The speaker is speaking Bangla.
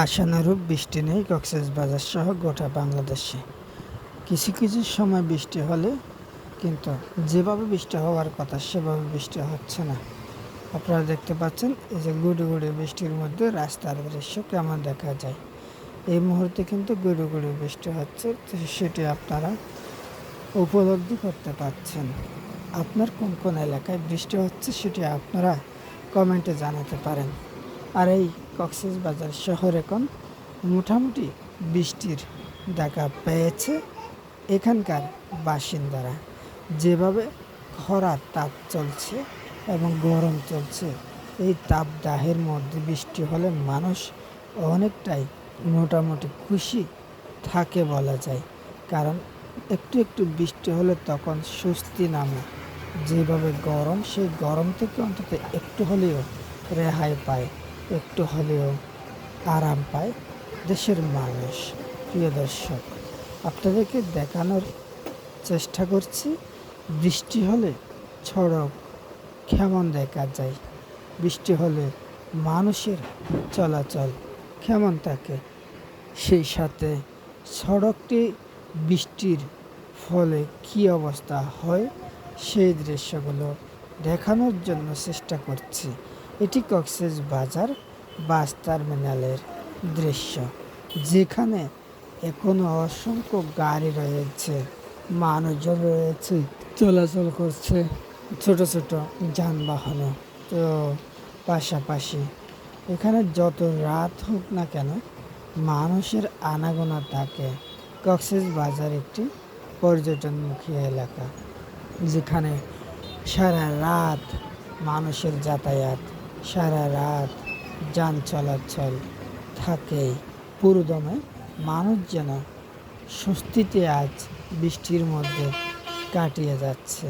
আশানুরূপ বৃষ্টি নেই কক্সবাজার সহ গোটা বাংলাদেশে। কিছু কিছু সময় বৃষ্টি হলে কিন্তু যেভাবে বৃষ্টি হওয়ার কথা সেভাবে বৃষ্টি হচ্ছে না। আপনারা দেখতে পাচ্ছেন এই যে গুড়ি গুড়ি বৃষ্টির মধ্যে রাস্তার দৃশ্য কেমন দেখা যায়। এই মুহূর্তে কিন্তু গুড়ি গুড়ি বৃষ্টি হচ্ছে সেটি আপনারা উপলব্ধি করতে পারছেন। আপনার কোন কোন এলাকায় বৃষ্টি হচ্ছে সেটি আপনারা কমেন্টে জানাতে পারেন। আর এই কক্সবাজার শহর এখন মোটামুটি বৃষ্টির দেখা পেয়েছে। এখানকার বাসিন্দারা যেভাবে খরার তাপ চলছে এবং গরম চলছে, এই তাপদাহের মধ্যে বৃষ্টি হলে মানুষ অনেকটাই মোটামুটি খুশি থাকে বলা যায়। কারণ একটু একটু বৃষ্টি হলে তখন স্বস্তি নামে। যেভাবে গরম, সেই গরম থেকে অন্তত একটু হলেও রেহাই পায়। একটু হলেও আরাম পায় দেশের মানুষ। প্রিয় দর্শক, আপনাদেরকে দেখানোর চেষ্টা করছি, বৃষ্টি হলে সড়ক কেমন দেখা যায়? বৃষ্টি হলে মানুষের চলাচল কেমন থাকে? সেই সাথে সড়কটি বৃষ্টির ফলে কী অবস্থা হয়, সেই দৃশ্যগুলো দেখানোর জন্য চেষ্টা করছি। এটি কক্সেস বাজার বাস টার্মিনালের দৃশ্য, যেখানে এখনও অসংখ্য গাড়ি রয়েছে, মানুষজন রয়েছে, চলাচল করছে, ছোট ছোট যানবাহনও। তো পাশাপাশি এখানে যত রাত হোক না কেন মানুষের আনাগোনা থাকে। কক্সেস বাজার একটি পর্যটনমুখী এলাকা, যেখানে সারা রাত মানুষের যাতায়াত সারা রাত যান চলাচল থাকে। পুরোদমে মানুষ যেন স্বস্তিতে আজ বৃষ্টির মধ্যে কাটিয়ে যাচ্ছে।